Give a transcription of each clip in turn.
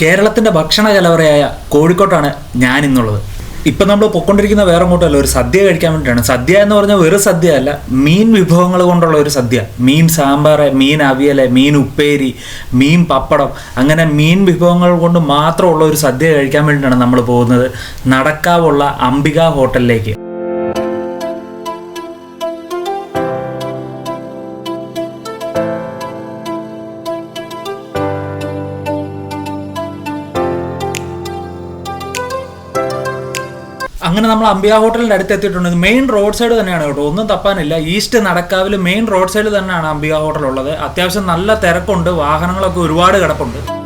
കേരളത്തിന്റെ ഭക്ഷണ കലവറയായ കോഴിക്കോട്ടാണ് ഞാൻ ഇന്നുള്ളത് ഇപ്പം നമ്മൾ പൊക്കൊണ്ടിരിക്കുന്ന വേറെ അങ്ങോട്ടല്ല ഒരു സദ്യ കഴിക്കാൻ വേണ്ടിയിട്ടാണ്. സദ്യ എന്ന് പറഞ്ഞാൽ വെറും സദ്യ അല്ല മീൻ വിഭവങ്ങൾ കൊണ്ടുള്ള ഒരു സദ്യ. മീൻ സാമ്പാർ മീൻ അവിയൽ മീൻ ഉപ്പേരി മീൻ പപ്പടം അങ്ങനെ മീൻ വിഭവങ്ങൾ കൊണ്ട് മാത്രമുള്ള ഒരു സദ്യ കഴിക്കാൻ വേണ്ടിയിട്ടാണ് നമ്മൾ പോകുന്നത്. നടക്കാവുള്ള അംബിക ഹോട്ടലിലേക്ക്. അംബിയ ഹോട്ടലിന്റെ അടുത്ത് എത്തിയിട്ടുണ്ട് മെയിൻ റോഡ് സൈഡ് തന്നെയാണ് കേട്ടോ. ഒന്നും തപ്പാനില്ല. ഈസ്റ്റ് നടക്കാവിൽ മെയിൻ റോഡ് സൈഡ് തന്നെയാണ് അംബിക ഹോട്ടൽ ഉള്ളത്. അത്യാവശ്യം നല്ല തിരക്കുണ്ട്. വാഹനങ്ങളൊക്കെ ഒരുപാട് കിടപ്പുണ്ട്.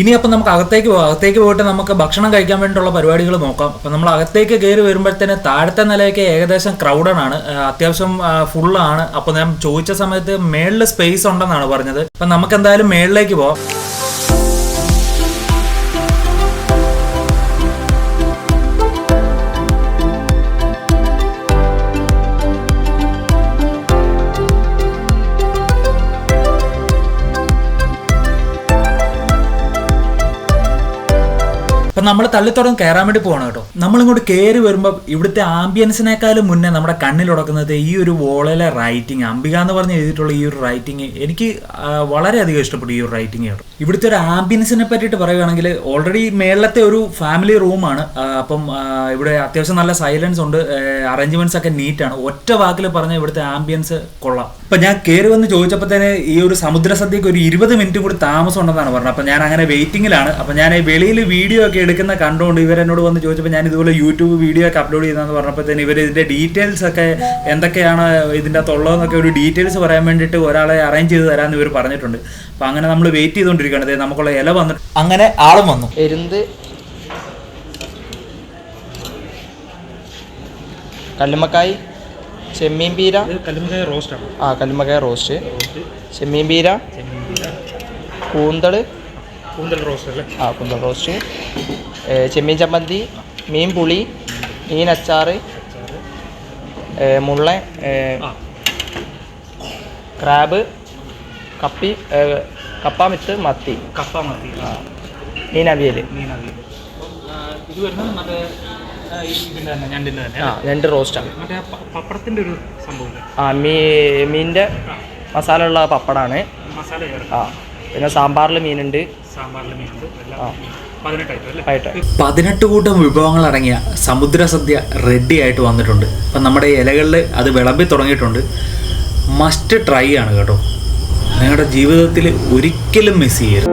ഇനി അപ്പം നമുക്ക് അകത്തേക്ക് പോകാം അകത്തേക്ക് പോയിട്ട് നമുക്ക് ഭക്ഷണം കഴിക്കാൻ വേണ്ടിയിട്ടുള്ള പരിപാടികൾ നോക്കാം. അപ്പം നമ്മൾ അകത്തേക്ക് കയറി വരുമ്പോഴത്തേന് താഴത്തെ നിലയൊക്കെ ഏകദേശം ക്രൗഡഡ് ആണ്. അത്യാവശ്യം ഫുള്ളാണ് അപ്പോൾ ഞാൻ ചോദിച്ച സമയത്ത് മേളിൽ സ്പേസ് ഉണ്ടെന്നാണ് പറഞ്ഞത്. അപ്പം നമുക്ക് എന്തായാലും മേളിലേക്ക് പോവാം. നമ്മൾ തള്ളിത്തോടം കയറാൻ വേണ്ടി പോകണം കേട്ടോ. നമ്മളിങ്ങോട്ട് കയറി വരുമ്പോൾ ഇവിടുത്തെ ആംബിയൻസിനേക്കാളും മുന്നേ നമ്മുടെ കണ്ണിൽ കണ്ണിലുടക്കുന്നത് ഈ ഒരു വോളിലെ റൈറ്റിംഗ് അംബിക എന്ന് പറഞ്ഞ് എഴുതിയിട്ടുള്ള ഈ ഒരു റൈറ്റിംഗ് എനിക്ക് വളരെയധികം ഇഷ്ടപ്പെട്ടു ഈ ഒരു റൈറ്റിംഗ് കേട്ടോ. ഇവിടുത്തെ ഒരു ആംബിയൻസിനെ പറ്റിയിട്ട് പറയുകയാണെങ്കിൽ ഓൾറെഡി മേളത്തെ ഒരു ഫാമിലി റൂമാണ് അപ്പം ഇവിടെ അത്യാവശ്യം നല്ല സൈലൻസ് ഉണ്ട്. അറേഞ്ച്മെന്റ്സ് ഒക്കെ നീറ്റാണ് ഒറ്റ വാക്കിൽ പറഞ്ഞ ഇവിടുത്തെ ആംബിയൻസ് കൊള്ളാം. അപ്പൊ ഞാൻ കയറി വന്ന് തന്നെ ഈ ഒരു സമുദ്ര സദ്യക്ക് ഒരു ഇരുപത് മിനിറ്റ് കൂടി താമസം ഉണ്ടെന്നാണ് പറഞ്ഞത്. അപ്പൊ ഞാൻ അങ്ങനെ വെയിറ്റിംഗിലാണ് അപ്പൊ ഞാൻ വെളിയിൽ വീഡിയോ ഒക്കെ എടുക്കുന്ന കണ്ടുകൊണ്ട് ഇവരെന്നോട് വന്ന് ചോദിച്ചപ്പോൾ ഞാൻ ഇതുപോലെ യൂട്യൂബ് വീഡിയോ ഒക്കെ അപ്ലോഡ് ചെയ്തെന്ന് പറഞ്ഞപ്പോഴത്തേന് ഇവർ ഇതിന്റെ ഡീറ്റെയിൽസ് ഒക്കെ എന്തൊക്കെയാണ് ഇതിന്റെ അകത്തുള്ളതെന്നൊക്കെ ഒരു ഡീറ്റെയിൽസ് പറയാൻ വേണ്ടിയിട്ട് ഒരാളെ അറേഞ്ച് ചെയ്ത് തരാമെന്ന് ഇവർ പറഞ്ഞിട്ടുണ്ട്. അപ്പൊ അങ്ങനെ നമ്മൾ വെയിറ്റ് ചെയ്തുകൊണ്ടിരിക്കുകയാണ് ദേ നമുക്കുള്ള ഇല വന്നിട്ട് അങ്ങനെ ആളും വന്നു. എരുന്ത്. കല്ലുമ്മക്കായ് ചെമ്മീൻ പീര. കല്ലുമക്കായ റോസ്റ്റ് ആ കല്ലുമ്മക്കായ റോസ്റ്റ് ചെമ്മീൻ പീര. കൂന്തൾ കൂന്തൽ റോസ്റ്റ് അല്ലേ? ആ കൂന്തൽ റോസ്റ്റ്. ചെമ്മീൻ ചമ്മന്തി മീൻ പുളി മീൻ അച്ചാർ മുള്ള ക്രാബ് കപ്പി കപ്പ മിത്ത് മത്തി. കപ്പ മത്തി. ആ. ഇത് വരുന്നത് മറ്റേ തന്നെ ആ രണ്ട് റോസ്റ്റാണ് പപ്പടത്തിന്റെ ഒരു സംഭവം ആ മീ മീനിന്റെ മസാല ഉള്ള പപ്പടാണ്. മസാല ചേർക്കും ആ പിന്നെ സാമ്പാറിൽ മീനുണ്ട്. പതിനെട്ട് കൂട്ടം വിഭവങ്ങൾ അടങ്ങിയ സമുദ്ര സദ്യ റെഡി ആയിട്ട് വന്നിട്ടുണ്ട്. അപ്പം നമ്മുടെ ഇലകളിൽ അത് വിളമ്പി തുടങ്ങിയിട്ടുണ്ട്. മസ്റ്റ് ട്രൈ ആണ് കേട്ടോ. നിങ്ങളുടെ ജീവിതത്തിൽ ഒരിക്കലും മിസ് ചെയ്യരുത്.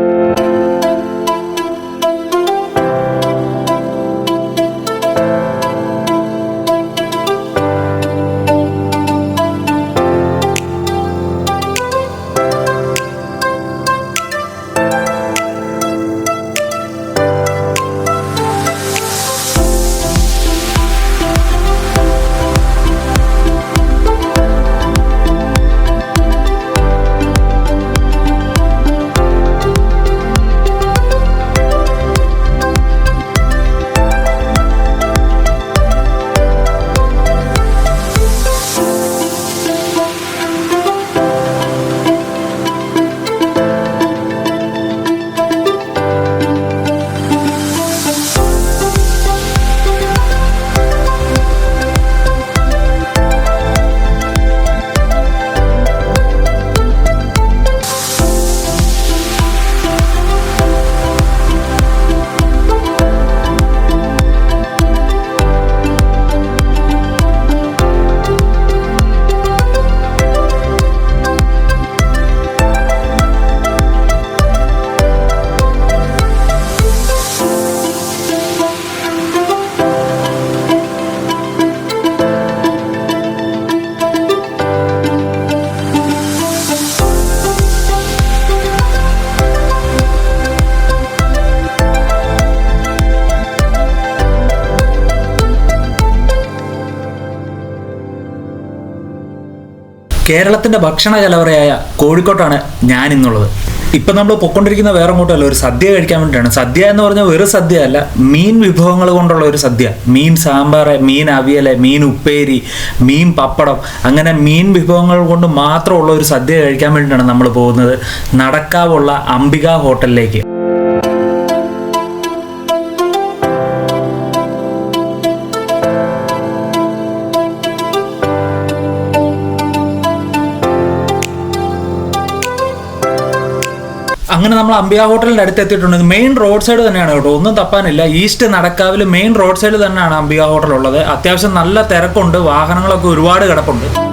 കേരളത്തിന്റെ ഭക്ഷണ കലവറയായ കോഴിക്കോട്ടാണ് ഞാൻ ഇന്നുള്ളത് ഇപ്പൊ നമ്മൾ പൊക്കൊണ്ടിരിക്കുന്ന വേറെ അങ്ങോട്ടല്ല ഒരു സദ്യ കഴിക്കാൻ വേണ്ടിയിട്ടാണ്. സദ്യ എന്ന് പറഞ്ഞാൽ വെറും സദ്യ അല്ല മീൻ വിഭവങ്ങൾ കൊണ്ടുള്ള ഒരു സദ്യ. മീൻ സാമ്പാർ മീൻ അവിയൽ മീൻ ഉപ്പേരി മീൻ പപ്പടം അങ്ങനെ മീൻ വിഭവങ്ങൾ കൊണ്ട് മാത്രമുള്ള ഒരു സദ്യ കഴിക്കാൻ വേണ്ടിയിട്ടാണ് നമ്മൾ പോകുന്നത്. നടക്കാവുള്ള അംബിക ഹോട്ടലിലേക്ക്. നമ്മൾ അംബിയ ഹോട്ടലിന്റെ അടുത്ത് എത്തിയിട്ടുണ്ട് മെയിൻ റോഡ് സൈഡ് തന്നെയാണ് കേട്ടോ. ഒന്നും തപ്പാനില്ല. ഈസ്റ്റ് നടക്കാവിൽ മെയിൻ റോഡ് സൈഡ് തന്നെയാണ് അംബിക ഹോട്ടൽ ഉള്ളത്. അത്യാവശ്യം നല്ല തിരക്കുണ്ട്. വാഹനങ്ങളൊക്കെ ഒരുപാട് കിടപ്പുണ്ട്.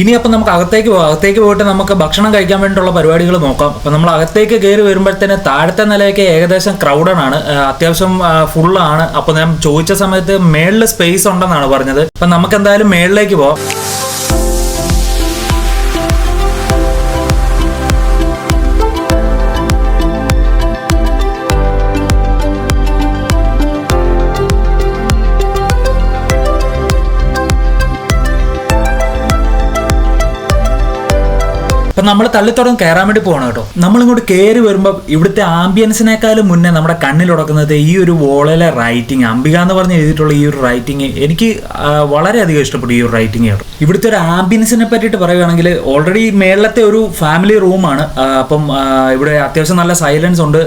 ഇനി അപ്പം നമുക്ക് അകത്തേക്ക് പോകാം അകത്തേക്ക് പോയിട്ട് നമുക്ക് ഭക്ഷണം കഴിക്കാൻ വേണ്ടിയിട്ടുള്ള പരിപാടികൾ നോക്കാം. അപ്പം നമ്മൾ അകത്തേക്ക് കയറി വരുമ്പോഴത്തേന് താഴത്തെ നിലയൊക്കെ ഏകദേശം ക്രൗഡഡ് ആണ്. അത്യാവശ്യം ഫുള്ളാണ് അപ്പോൾ ഞാൻ ചോദിച്ച സമയത്ത് മേളിൽ സ്പേസ് ഉണ്ടെന്നാണ് പറഞ്ഞത്. അപ്പം നമുക്ക് എന്തായാലും മേളിലേക്ക് പോവാം. അപ്പൊ നമ്മൾ തള്ളിത്തോടം കയറാൻ വേണ്ടി പോകണം കേട്ടോ. നമ്മൾ ഇങ്ങോട്ട് കയറി വരുമ്പോൾ ഇവിടുത്തെ ആംബിയൻസിനേക്കാളും മുന്നേ നമ്മുടെ കണ്ണിൽ കണ്ണിലുടക്കുന്നത് ഈ ഒരു വോളിലെ റൈറ്റിംഗ് അംബിക എന്ന് പറഞ്ഞ് എഴുതിയിട്ടുള്ള ഈ ഒരു റൈറ്റിംഗ് എനിക്ക് വളരെയധികം ഇഷ്ടപ്പെട്ടു ഈ ഒരു റൈറ്റിംഗ് കേട്ടോ. ഇവിടുത്തെ ഒരു ആംബിയൻസിനെ പറ്റിയിട്ട് പറയുകയാണെങ്കിൽ ഓൾറെഡി മേളത്തെ ഒരു ഫാമിലി റൂമാണ് അപ്പം ഇവിടെ അത്യാവശ്യം നല്ല സൈലൻസ് ഉണ്ട്.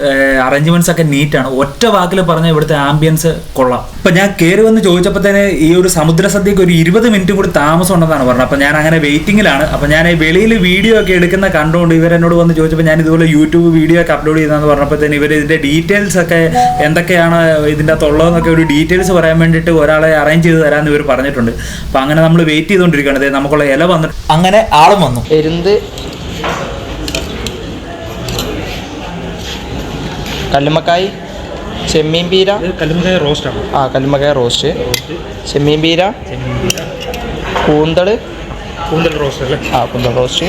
അറേഞ്ച്മെന്റ്സ് ഒക്കെ നീറ്റാണ് ഒറ്റ വാക്കിൽ പറഞ്ഞ ഇവിടുത്തെ ആംബിയൻസ് കൊള്ളാം. ഇപ്പൊ ഞാൻ കയറി വന്ന് ചോദിച്ചപ്പോൾ തന്നെ ഈ ഒരു സമുദ്ര സദ്യക്ക് ഒരു ഇരുപത് മിനിറ്റ് കൂടി താമസം ഉണ്ടെന്നാണ് പറഞ്ഞത്. അപ്പൊ ഞാൻ അങ്ങനെ വെയിറ്റിംഗിലാണ് അപ്പൊ ഞാൻ വെളിയിൽ വീഡിയോ ഒക്കെ എടുക്കുന്ന കണ്ടുകൊണ്ട് ഇവരെന്നോട് വന്ന് ചോദിച്ചപ്പോൾ ഞാൻ ഇതുപോലെ യൂട്യൂബ് വീഡിയോ ഒക്കെ അപ്ലോഡ് ചെയ്തെന്ന് പറഞ്ഞപ്പോഴത്തേന് ഇവർ ഇതിന്റെ ഡീറ്റെയിൽസ് ഒക്കെ എന്തൊക്കെയാണ് ഇതിന്റെ അകത്തുള്ളതെന്നൊക്കെ ഒരു ഡീറ്റെയിൽസ് പറയാൻ വേണ്ടിയിട്ട് ഒരാളെ അറേഞ്ച് ചെയ്ത് തരാമെന്ന് ഇവർ പറഞ്ഞിട്ടുണ്ട്. അപ്പം അങ്ങനെ നമ്മൾ വെയിറ്റ് ചെയ്തുകൊണ്ടിരിക്കുകയാണ് ദേ നമുക്കുള്ള ഇല വന്നിട്ട് അങ്ങനെ ആളും വന്നു. എരുന്ത്. കല്ലുമക്കായി ചെമ്മീൻ പീര. കല്ലുമക്കായ റോസ്റ്റ് ആ കല്ലുമ്മക്കായ റോസ്റ്റ് ചെമ്മീൻ പീര. കൂന്തൾ. കൂന്തൽ റോസ്റ്റ് അല്ലേ? ആ കൂന്തൽ റോസ്റ്റ്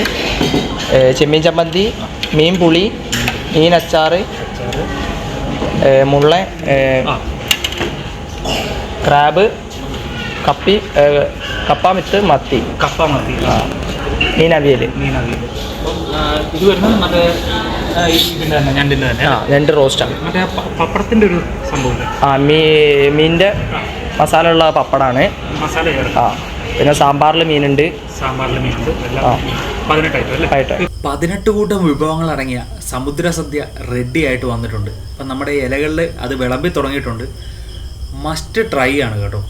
ചെമ്മീൻ ചമ്മന്തി മീൻ പുളി മീൻ അച്ചാറ്. ഏ, മുള്ള ക്രാബ് കപ്പി കപ്പാമിത്ത് കപ്പ മിത്ത്. മത്തി കപ്പ മത്തി. ആ. മീൻ അവിയൽ മീനവി ഇത് വരുന്നത് മറ്റേ ആ, രണ്ട് റോസ്റ്റാണ്. പപ്പടത്തിന്റെ ഒരു സംഭവം ആ മീ മീനിന്റെ മസാല ഉള്ള പപ്പടാണ്. മസാല ആ. പിന്നെ സാമ്പാറിൽ മീനുണ്ട്. സാമ്പാറിൽ മീനുണ്ട്. എല്ലാം ആ. ഐറ്റം അല്ലേ? പതിനെട്ട് കൂട്ടം വിഭവങ്ങൾ അടങ്ങിയ സമുദ്ര സദ്യ റെഡി ആയിട്ട് വന്നിട്ടുണ്ട്. അപ്പം നമ്മുടെ ഇലകളിൽ അത് വിളമ്പി തുടങ്ങിയിട്ടുണ്ട്. മസ്റ്റ് ട്രൈ ആണ് കേട്ടോ.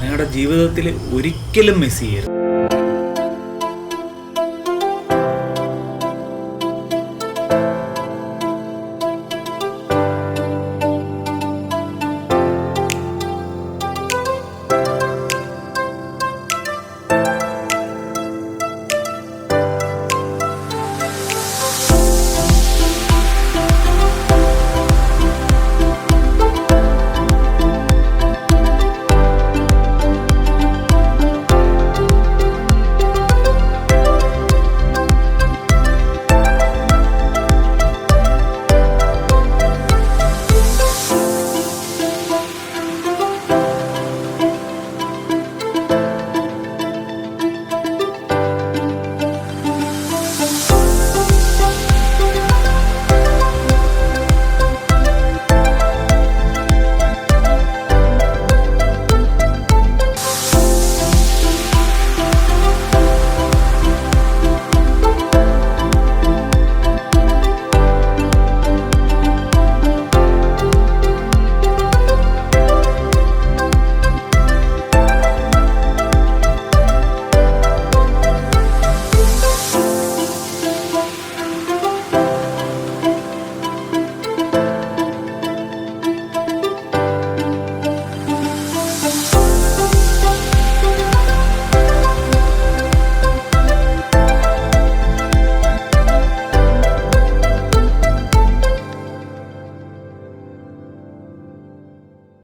നിങ്ങളുടെ ജീവിതത്തിൽ ഒരിക്കലും മിസ് ചെയ്യരുത്.